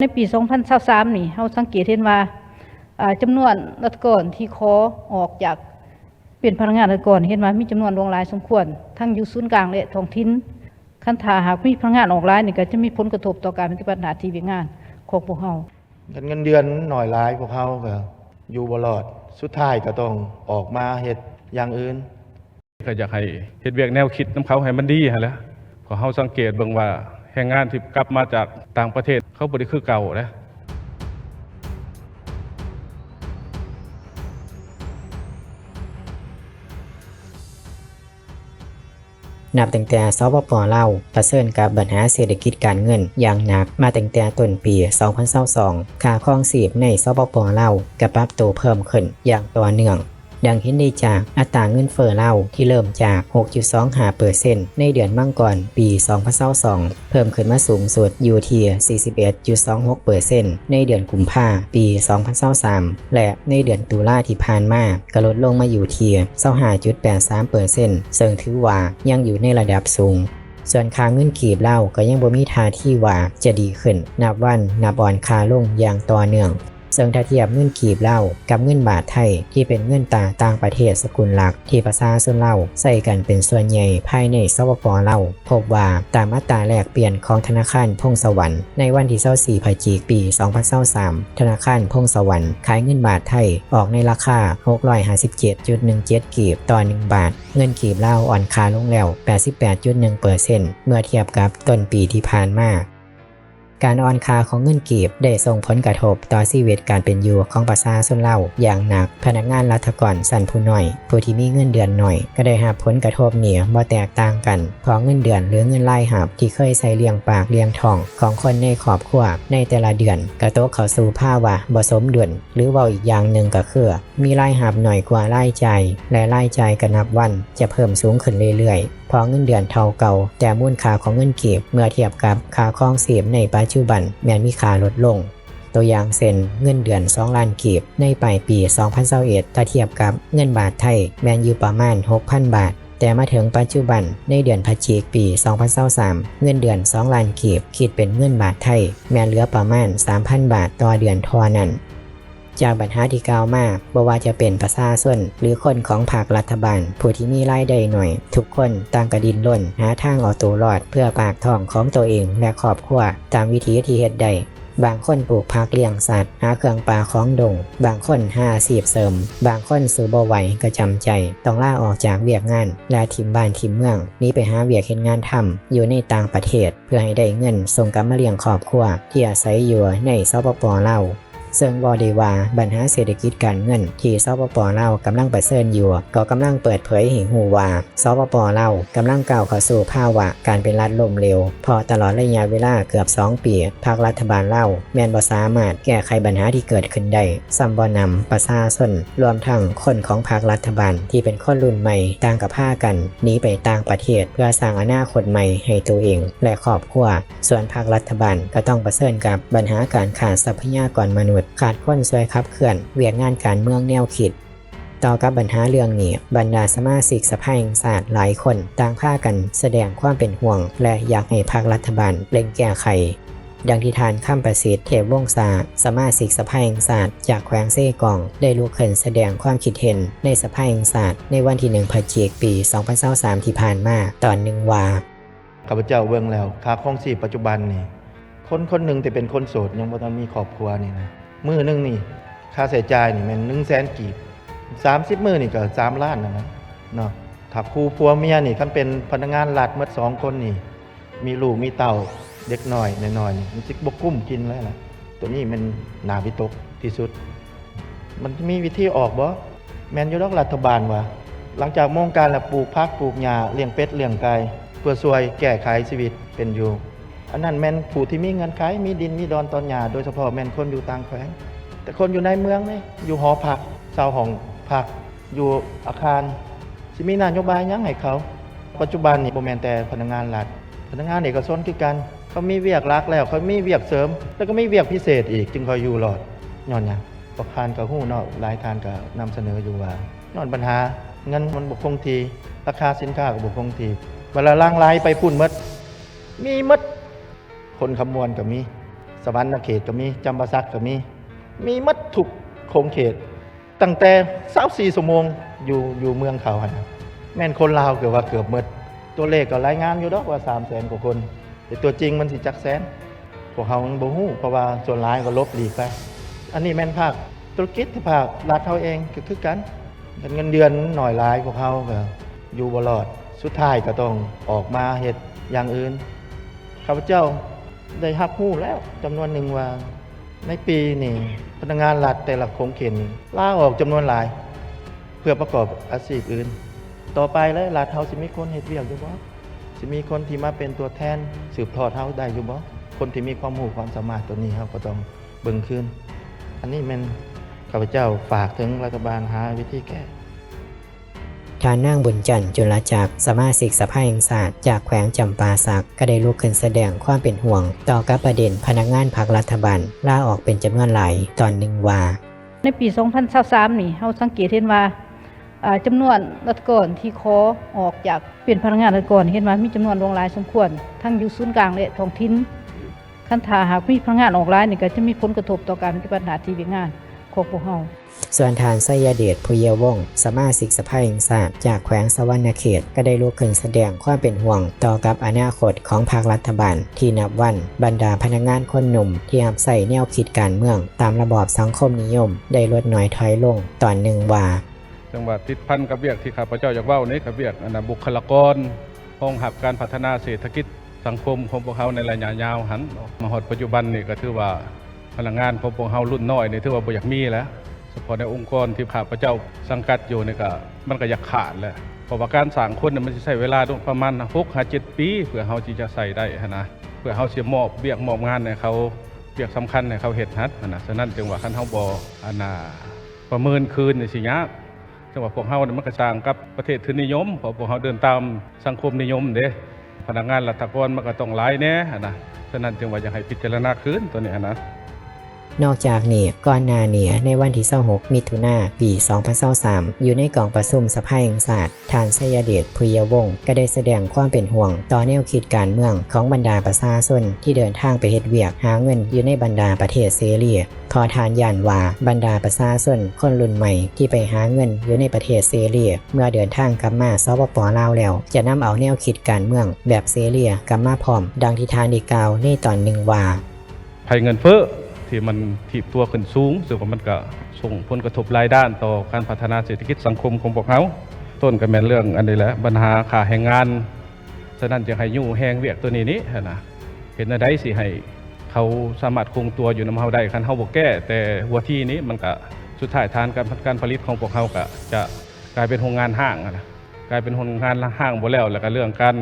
ในปี 2023นี่เราสังเกตเห็นว่าอ่าจำนวนรัฐกรที่ขอออกจากเป็นพนักงานรัฐกรเห็นว่ามีจำนวนลงหลายสมควร ทั้งอยู่ศูนย์กลางและท้องถิ่นคันถ้าหากมีพนักงานออกหลายนี่ก็จะมีผลกระทบต่อการปฏิบัติหน้าที่เวียกงานของพวกเรากันเงินเดือนหน่อยหลายพวกเขาก็อยู่บ่รอดสุดท้ายก็ต้องออกมาเฮ็ดอย่างอื่นก็อยากให้เฮ็ดเวียกแนวคิดน้ำเขาให้มันดีหั่นแหล้วเพอเฮาสังเกตเบิ่งว่าแรงงานที่กลับมาจากต่างประเทศเขาบ่ได้คือเก่าแล้วนับตั้งแต่สปปลาวเผชิญกับปัญหาเศรษฐกิจการเงิน อย่างหนักมาตั้งแต่ต้นปี 2022ค่าครองชีพในสปปลาวก็ปรับตัวเพิ่มขึ้นอย่างต่อเนื่อง ดังเห็นได้จากอัตราเงินเฟ้อเล่าที่เริ่มจาก 6.25%ในเดือนมังกรปี 2022 เพิ่มขึ้นมาสูงสุดอยู่ที่41.26%ในเดือนกุมภาปี 2023 และในเดือนตุลาที่ผ่านมาก็ลดลงมาอยู่ที่25.83%ซึ่งถือว่ายังอยู่ในระดับสูงส่วนค่าเงินกีบเล่าก็ยังบ่มีท่าที่ว่าจะดีขึ้น นับวันนับอ่อนค่าลงอย่างต่อเนื่อง ซึ่งถ้าเทียบเงินกีบเล่ากับเงินบาทไทยที่เป็นเงินต่างต่างประเทศสกุลหลักที่ประชาชนเล่าใส่กันเป็นส่วนใหญ่ภายในสปปเล่าพบว่าตามอัตราแลกเปลี่ยนของธนาคารพงสวรรค์ในวันที่24พฤศจิกายนปี 2023ธนาคารพงสวรรค์ขายเงินบาทไทยออกในราคา 657.17 กีบต่อ 1 บาท เงินกีบเล่าอ่อนค่าลงแล้ว 88.1%เมื่อเทียบกับต้นปีที่ผ่านมา การอ่อนค่าของเงินกีบได้ส่งผลกระทบต่อชีวิตการเป็นอยู่ของประชาชนเล่าอย่างหนัก พนักงานรัฐกรสันผู้น้อย ผู้ที่มีเงินเดือนหน่อย ก็ได้รับผลกระทบเหนียบ่แตกต่างกันเพราะเงินเดือนหรือเงินรายหับที่เคยใส่เลี้ยงปากเลี้ยงท้อง ของคนในครอบครัวในแต่ละเดือน กระตกเข้าสู่ภาวะบ่สมดุลหรือเว่าอีกอย่างหนึ่งก็คือมีรายหับหน่อยกว่ารายจ่ายและรายจ่ายก็นับวันจะเพิ่มสูงขึ้นเรื่อยๆพราะเงินเดือนเท่าเก่า แต่มูลค่าของเงินเก็บเมื่อเทียบกับค่าครองชีพในปัจจุบันแม้นมีค่าลดลง ตัวอย่างเช่นเงินเดือน 2 ล้านกีบในปลายปี 2021ถ้าเทียบกับเงินบาทไทย แม้นอยู่ประมาณ 6,000 บาท แต่มาถึงปัจจุบันในเดือนพฤศจิกายนปี 2023 เงินเดือน 2 ล้านกีบคิดเป็นเงินบาทไทย แม้เหลือประมาณ 3,000 บาทต่อเดือนทอนั้น จากปัญหาที่กล่าวมาบ่ว่าจะเป็นประชาชนหรือคนของภาครัฐบาล ผู้ที่มีรายได้หน่อย ทุกคนต่างกระดินร่นหาทางเอาตัวรอด เพื่อปากท้องของตัวเองและครอบครัวตามวิธีที่เฮ็ดได้บางคนปลูกผักเลี้ยงสัตว์ หาเครื่องปลาของดง บางคนหาอาชีพเสริม บางคนสู่บ่ไหวก็จำใจ ต้องล่าออกจากเวียกงาน และทิมบ้านทิมเมืองหนี้ไปหาเวียกเห็นงานทำอยู่ในต่างประเทศ เพื่อให้ได้เงินส่งกลับมาเลี้ยงครอบครัวที่อาศัยอยู่ในสปปลา ซึ่งบอดีว่าปัญหาเศรษฐกิจการเงิน ที่สปปเลากำลังประเสริญอยู่ ก็กำลังเปิดเผยให้หูว่าสปปเลากำลังก้าวเข้าสู่ภาวะการเป็นรัฐล่มเหลวพอตลอดระยะเวลาเกือบ 2 ปีภาครัฐบาลเลาแมนบ่สามารถแก้ไขปัญหาที่เกิดขึ้นได้ซ้ำบ่นำประชาชนรวมทั้งคนของภาครัฐบาลที่เป็นคนรุ่นใหม่ต่างกับผ้ากันหนีไปต่างประเทศเพื่อสร้างอนาคตใหม่ให้ตัวเอง และครอบครัวส่วนภาครัฐบาลก็ต้องประเสริญกับปัญหาการขาดทรัพยากรมนุษย์ขาดคนช่วยขับเคลื่อน เวียกงานการเมืองแนวคิด ต่อกับปัญหาเรื่องนี้ บรรดาสมาชิกสภาแห่งชาติหลายคนต่างพากันแสดงความเป็นห่วง และอยากให้ภาครัฐบาลเร่งแก้ไข ดังที่ทานข้ามประสิทธิ์เทพวงศาสมาชิกสภาแห่งศาสตร์จากแขวงเซ่กอง ได้ลุกขึ้นแสดงความคิดเห็นในสภาแห่งศาสตร์ในวันที่1พฤศจิกายนปี 2023ที่ผ่านมาตอนหนึ่งว่าข้าพเจ้าเบิ่งแล้วค่าครองชีพปัจจุบันนี่คนคนหนึ่งที่เป็นคนโสดยังบ่ทันมีครอบครัวนี่นะ มือหนึงนี่ค่าใช้จ่ายนี่แมัน1 0 0 0 0แสนกีบ30มื้อนี่ก็3ล้านนะนะเนาะถ้าคู่ผัวเมียนี่คันเป็นพนักงานรัฐหมดสองคนนี่ มีลูกมีเต่าเด็กหน้อยน้อยๆนี่มันสิบ่กุ้มกินแล้วล่ะตัวนี้มันหนาวิตกที่สุด มันมีวิธีออกบ่แมนยู่ดอกรัฐบาลว่าหลังจากโมงการแล้วปลูกพักปลูกหญ้าเลี้ยงเป็ดเลี้ยงไก่เพื่อช่วยแก้ไขชีวิตเป็นอยู่ อันนั้นแม่นผู้ที่มีเงินขายมีดินมีดอนตอนหญ้าโดยเฉพาะแม่นคนอยู่ต่างแขวงแต่คนอยู่ในเมืองนี่อยู่หอพักเช่าห้องพัก อยู่อาคารสิมีนโยบายยังให้เขา ปัจจุบันนี่บ่แม่นแต่พนักงานรัฐพนักงานเอกชนคือกัน เขามีเวียกรักแล้ว เขามีเวียกเสริม แล้วก็มีเวียกพิเศษอีก จึงคอยอยู่รอดย้อนหยังประคานกับหู้นาะหลายทานก็นำเสนออยู่ว่าย้อนปัญหาเงินมันบ่คงทีราคาสินค้าก็บ่คงทีเวลาล่างไลยไปพุ่นมดมีมด คนคำมวณก็มี สวรรค์เขตก็มีจำปาสักก็มี มีมัดทุกโครงเขต ตั้งแต่24ชั่วโมงอยู่อยู่เมืองเขาหั่นน่ะแม่นคนลาวเกือบว่าเกือบหมด ตัวเลขก็รายงานอยู่ดอกว่า3 0 0 0 0 0กว่าคน แต่ตัวจริงมันสิจักแสนพวกเขาบ่ฮู้เพราะว่าส่วนหลายก็ลบหลีกไป อันนี้แม่นภาคธุรกิจภาครัฐเขาเองก็คือกันเงินเดือนหน่อยหลายพวกเขาก็อยู่บ่รอด สุดท้ายก็ต้องออกมาเฮ็ดอย่างอื่นข้าพเจ้า ได้รับรู้แล้วจำนวนหนึ่งว่าในปีนี้พนักงานรัฐแต่ละโครงเขตนี่ลาออกจำนวนหลาย เพื่อประกอบอาชีพอื่น ต่อไปแล้วรัฐเฮาสิมีคนเฮ็ดเวียกอยู่บ่สิมีคนที่มาเป็นตัวแทนสืบทอดเฮาได้อยู่บ่คนที่มีความรู้ความสามารถตัวนี้เฮาก็ต้องเบิ่งคืนอันนี้แม่นข้าพเจ้าฝากถึงรัฐบาลหาวิธีแก้ ทานนางบุญจันทร์จุลจักรสมาชิกสภาแห่งศาสตร์จากแขวงจำปาสักก็ได้ลุกขึ้นแสดงความเป็นห่วง ต่อกับประเด็นพนักงานพักรัฐบาลลาออกเป็นจำนวนหลายตอนหนึ่งว่า ในปี 2023 นี่เฮาสังเกตเห็นว่าอ่าจำนวนรัฐกรที่ขอออกจากเป็นพนักงานรัฐกรเห็นว่ามีจำนวนลงหลายสมควร ทั้งอยู่ศูนย์กลางและท้องถิ่นคันถาหากมีพนักงานออกหลายนี่ก็จะมีผลกระทบต่อการปฏิบัติหน้าที่เวียกงาน ของพวกเฮาส่วนทานไสยเดชพุยวงศ์สมาชิกสภาแห่งศาสตร์จากแขวงสวรรณเขต ก็ได้ลุกขึ้นแสดงความเป็นห่วงต่อกับอนาคตของภาครัฐบาล ที่นับวันบรรดาพนักงานคนหนุ่ม ที่หับใส่แนวคิดการเมือง ตามระบอบสังคมนิยม ได้ลดน้อยถอยลงตอนหนึ่งว่า จังหวัดติดพันกับเวียกที่ข้าพเจ้าอยากเว้านี้กับเวียกอันนะบุคลากรห้องหับการพัฒนาเศรษฐกิจสังคมของพวกเขาในระยะยาวหันมาฮอดปัจจุบันนี่ก็ถือว่า พลังงานของพวกเขารุ่นน้อยเนี่ยถือว่าบ่อยากมีแล้วเฉพาะในองค์กรที่ข้าพเจ้าสังกัดอยู่เนี่ยก็มันก็อยากขาดแล้วเพราะว่าการสร้างคนน่ะมันสิใช้เวลาประมาณ6 5 7ปี เพื่อเฮาที่จะใส่ได้นะเพื่อเฮาสิมอบเวียกมอบงานให้เขาเวียกสำคัญให้เขาเฮ็ดหัดนะฉะนั้นจึงว่าคันเฮาบ่อันน่ะประเมินคืนนี่สิยากจังหวะพวกเฮาเนี่ยมันกระชางกับประเทศทุนนิยมพราะพวกเฮาเดินตามสังคมนิยมเด้พนักงานรัฐกรมันก็ต้องหลายแน่นะฉะนั้นจึงว่าจะให้พิจารณาคืนตัวนี้นะ นอกจากนี้ก่อนหน้านี้ในวันที่26มิถุนาปี 2023อยู่ในกล่องประชุมสภาแห่งศาสตร์ทานสยเดชพุยวงศ์ก็ได้แสดงความเป็นห่วง ต่อแนวคิดการเมืองของบรรดาประชาชนที่เดินทางไปเฮ็ดเวียกหาเงินอยู่ในบรรดาประเทศเซเรียพอทานยานว่าบรรดาประชาชนคนรุ่นใหม่ที่ไปหาเงินอยู่ในประเทศเซเรียเมื่อเดินทางกลับมาสปปลาวแล้ว จะนำเอาแนวคิดการเมืองแบบเซเรียกลับมาพร้อม ดังที่ทานได้กล่าวในตอนหนึ่งว่าภัยเงินเฟ้อ ที่มันถีบตัวขึ้นสูงซึ่งว่ามันก็ส่งผลกระทบรายด้านต่อการพัฒนาเศรษฐกิจสังคมของพวกเขาต้นก็แม่นเรื่องอันนี้แหละปัญหาค่าแรงงานฉะนั้นจะให้ยู่แหงเวียกตัวนี้นี้นะเห็นอะไรสิให้เขาสามารถคงตัวอยู่นำเฮาได้คันเฮาบ่แก้ แต่หัวที่นี้มันก็สุดท้ายทานการการผลิตของพวกเขาก็จะกลายเป็นโรงงานห้างนะกลายเป็นโรงงานห้างบ่แล้วแล้วก็เรื่องการ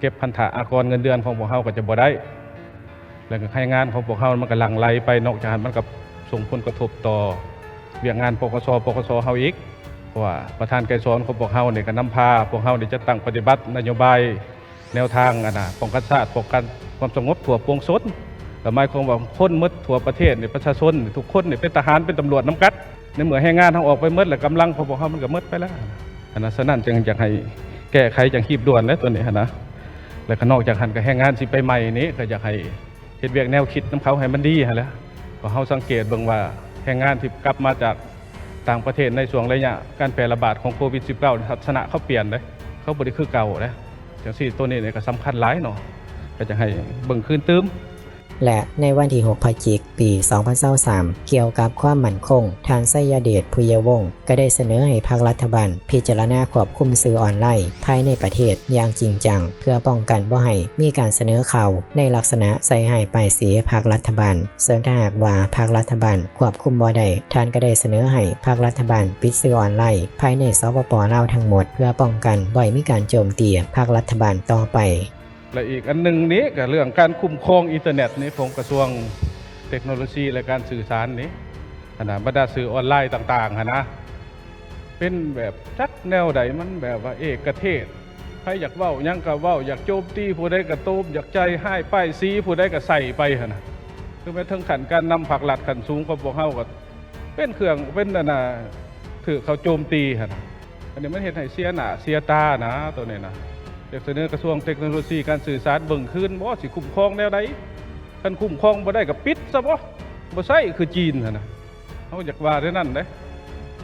เก็บพันธะอากรเงินเดือนของพวกเขาก็จะบ่ได้ แล้วก็ให้งานของพวกเขามันก็หลั่งไหลไปนอกจากรันมันก็ส่งผลกระทบต่อเวียกงานปกสปกสเฮาอีกเพราะว่าประธานไกรสอนของพวกเฮาเนี่ยก็นำพาพวกเฮาเนี่ยจะตั้งปฏิบัตินโยบายแนวทางอะนะป้องกันชาติป้องกันความสงบทั่วปวงชนแต่หมายความว่าคนมดทั่วประเทศเนี่ยประชาชนทุกคนเนี่ยเป็นทหารเป็นตำรวจน้ำกัดในเมื่อให้งานทางออกไปมดแล้วกำลังของพวกเฮามันก็มดไปแล้วอันนั้นฉะนั้นจึงอยากให้แก้ไขอย่างขีบด่วนแล้วตัวนี้นะแล้วก็นอกจากหันก็ให้งานสิไปใหม่นี้ก็อยากให้ เฮ็ดเวียกแนวคิดน้ำเขาให้มันดีหั่นแหล้วก็เฮาสังเกตเบิ่งว่าแรงงานที่กลับมาจากต่างประเทศในช่วงระยะการแพร่ระบาดของโควิด -19 ทัศนะเขาเปลี่ยนเลยเขาบ่ได้คือเก่าแล้วจังซี่ตัวนี้เนี่ยก็สำคัญหลายเนาะก็จะให้เบิ่งคืนตื้ม และในวันที่ 6พฤศจิกปี 2023 เกี่ยวกับความมั่นคง ทานไสยเดชพุยวงศ์ก็ได้เสนอให้ภาครัฐบาล พิจารณาควบคุมสื่อออนไลน์ภายในประเทศอย่างจริงจัง เพื่อป้องกันบ่ให้มีการเสนอข่าวในลักษณะใส่ให้ป้ายสีภาครัฐบาล ซึ่งถ้าหากว่าภาครัฐบาลควบคุมบ่ได้ท่านก็ได้เสนอให้ภาครัฐบาลปิดสื่อออนไลน์ภายในสปปลาวทั้งหมด เพื่อป้องกันบ่ให้มีการโจมตีภาครัฐบาลต่อไป และอีกอันหนึ่งนี้ก็เรื่องการคุ้มครองอินเทอร์เน็ตนี้ของกระทรวงเทคโนโลยีและการสื่อสารนี้ขนาดบรรดาสื่อออนไลน์ต่างๆขนะ เป็นแบบจักแนวใดมันแบบว่าเอกเทศใครอยากเว้ายังก็เว้าอยากโจมตีผู้ใดก็โตมอยากใจให้ป้ายสีผู้ใดก็ใส่ไปขนะคือแม้ถึงขันการนำผักหลัดขันสูงของพวกเฮาก็เป็นเครื่องเป็นน่ะถือเขาโจมตีขนะอันนี้มันเฮ็ดให้เสียหน้าเสียตานะตัวนี้นะ จากเสนอกระทรวงเทคโนโลยีการสื่อสารเบิ่งคืนบ่สิคุ้มครองแนวใดคันคุ้มครองบ่ได้ก็ปิดซะบ่บ่ใช่คือจีนน่ะเฮาอยากว่าได้นั่นเด้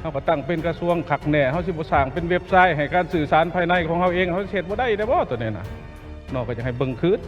เฮาก็ตั้งเป็นกระทรวงขักแหน่เฮาสิบ่สร้างเป็นเว็บไซต์ให้การสื่อสารภายในของเฮาเองเฮาเฮ็ดบ่ได้ได้บ่ตัวนี้น่ะนอกก็จะให้เบิ่งคืน